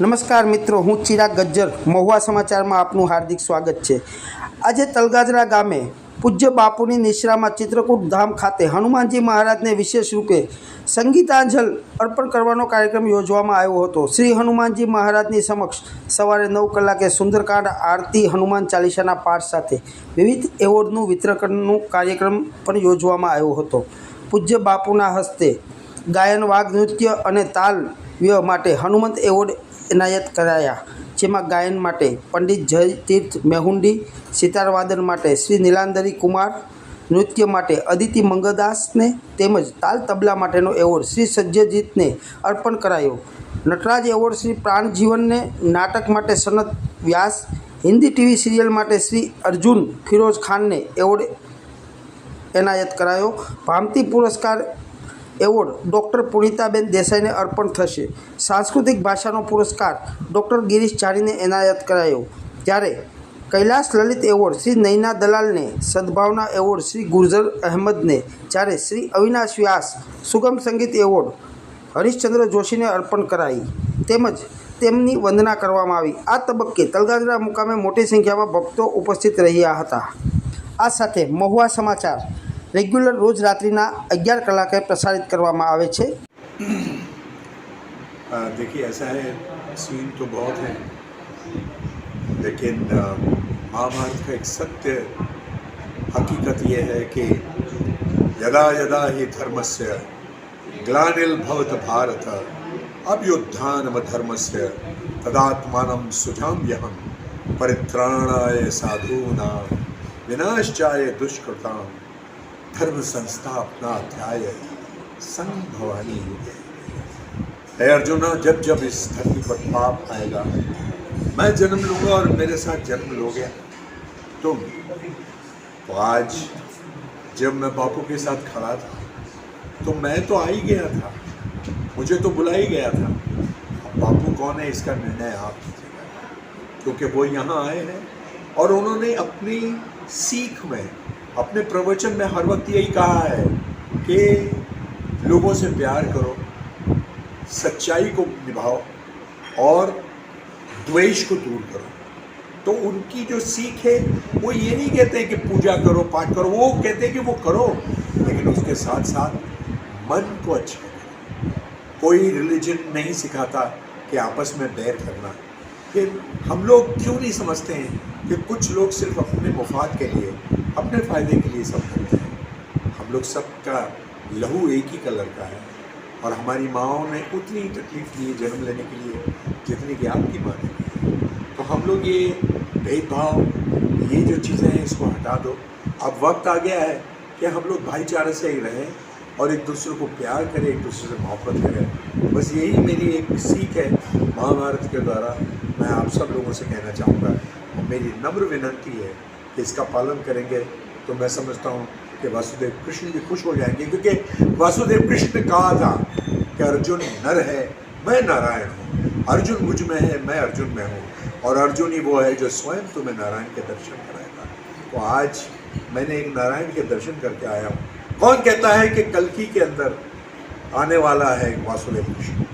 નમસ્કાર મિત્રો, હું ચિરાગ ગજ્જર. મહુવા સમાચારમાં આપનું હાર્દિક સ્વાગત છે. આજે તલગાજરા ગામે પૂજ્ય બાપુની નિશ્રામાં ચિત્રકૂટ ધામ ખાતે હનુમાનજી મહારાજને વિશેષ રૂપે સંગીતાંજલ અર્પણ કરવાનો કાર્યક્રમ યોજવામાં આવ્યો હતો. શ્રી હનુમાનજી મહારાજની સમક્ષ સવારે નવ કલાકે સુંદરકાંડ આરતી હનુમાન ચાલીસાના પાઠ સાથે વિવિધ એવોર્ડનું વિતરણનું કાર્યક્રમ પણ યોજવામાં આવ્યો હતો. પૂજ્ય બાપુના હસ્તે ગાયન વાગ નૃત્ય અને તાલ વ્ય માટે હનુમંત એવોર્ડ એનાયત કરાયા, જેમાં ગાયન માટે પંડિત જય તીર્થ મેહુંડી, સિતારવાદન માટે શ્રી નીલાંદરી કુમાર, નૃત્ય માટે અદિતિ મંગદાસને તેમજ તાલ તબલા માટેનો એવોર્ડ શ્રી સજ્જજીતને અર્પણ કરાયો. નટરાજ એવોર્ડ શ્રી પ્રાણજીવનને નાટક માટે સનત વ્યાસ, હિન્દી ટીવી સિરિયલ માટે શ્રી અર્જુન ફિરોઝ ખાનને એવોર્ડ એનાયત કરાયો. ભામતી પુરસ્કાર એવોર્ડ ડૉક્ટર પુનિતાબેન દેસાઈને અર્પણ થશે. સાંસ્કૃતિક ભાષાનો પુરસ્કાર ડૉક્ટર ગિરીશ ચારીને એનાયત કરાયો. ત્યારે કૈલાસ લલિત એવોર્ડ શ્રી નૈના દલાલને, સદભાવના એવોર્ડ શ્રી ગુર્જર અહેમદને, જ્યારે શ્રી અવિનાશ વ્યાસ સુગમ સંગીત એવોર્ડ હરીશચંદ્ર જોશીને અર્પણ કરાઈ. તેમજ તેમની વંદના કરવામાં આવી. આ તબક્કે તલગાજરા મુકામે મોટી સંખ્યામાં ભક્તો ઉપસ્થિત રહ્યા હતા. આ સાથે મહુવા સમાચાર રેગ્યુલર રોજ રાત્રિના અગિયાર કલાકે પ્રસારિત કરવામાં આવે છે अ, देखिए ऐसा है सीन तो बहुत है लेकिन अ, महाभारत का एक सत्य हकीकत यह है कि यदा यदा ही धर्मस्य ग्लानिर्भवत भारत अभ्युत्थानम धर्मस्य तदात्मानं सुजाम्यहं परित्राणाय साधूनां विनाशाय दुष्कृतां धर्म संस्थापनाध्याय संभवानी युगे है अर्जुना, जब जब इस धरती पर पाप आएगा, मैं जन्म लूँगा और मेरे साथ जन्म लोगे। तुम तो आज जब मैं बापू के साथ खड़ा था तो मैं तो आ ही गया था। मुझे तो बुला ही गया था। अब बापू कौन है, इसका निर्णय आप क्योंकि वो यहाँ आए हैं और उन्होंने अपनी सीख में अपने प्रवचन में हर वक्त यही कहा है कि लोगों से प्यार करो, सच्चाई को निभाओ और द्वेष को दूर करो। तो उनकी जो सीख है, वो ये नहीं कहते कि पूजा करो, पाठ करो, वो कहते हैं कि वो करो, लेकिन उसके साथ साथ मन को अच्छा करो। कोई रिलीजन नहीं सिखाता कि आपस में बैर करना। कि हम लोग क्यों नहीं समझते हैं कि कुछ लोग सिर्फ़ अपने मुफाद के लिए, अपने फ़ायदे के लिए सब करते हैं। हम लोग सब सबका लहू एक ही कलर का है और हमारी माओ ने उतनी तकलीफ़ दी है जन्म लेने के लिए जितनी कि आपकी माँ ने। तो हम लोग ये भेदभाव, ये जो चीज़ें हैं, इसको हटा दो। अब वक्त आ गया है कि हम लोग भाईचारे से ही रहें और एक दूसरे को प्यार करें, एक दूसरे से मोहब्बत करें। बस यही मेरी एक सीख है महाभारत के द्वारा। मैं आप सब लोगों से कहना चाहूँगा, और मेरी नम्र विनंती है कि इसका पालन करेंगे। तो मैं समझता हूँ कि वासुदेव कृष्ण जी खुश हो जाएँगे, क्योंकि वासुदेव कृष्ण ने कहा था कि अर्जुन नर है, मैं नारायण हूँ। अर्जुन मुझमें है, मैं अर्जुन में हूँ। और अर्जुन ही वो है जो स्वयं तुम्हें नारायण के दर्शन कराएगा। तो आज मैंने एक नारायण के दर्शन करके आया हूँ। कौन कहता है कि कलकी के अंदर आने वाला है वासुदेव कृष्ण?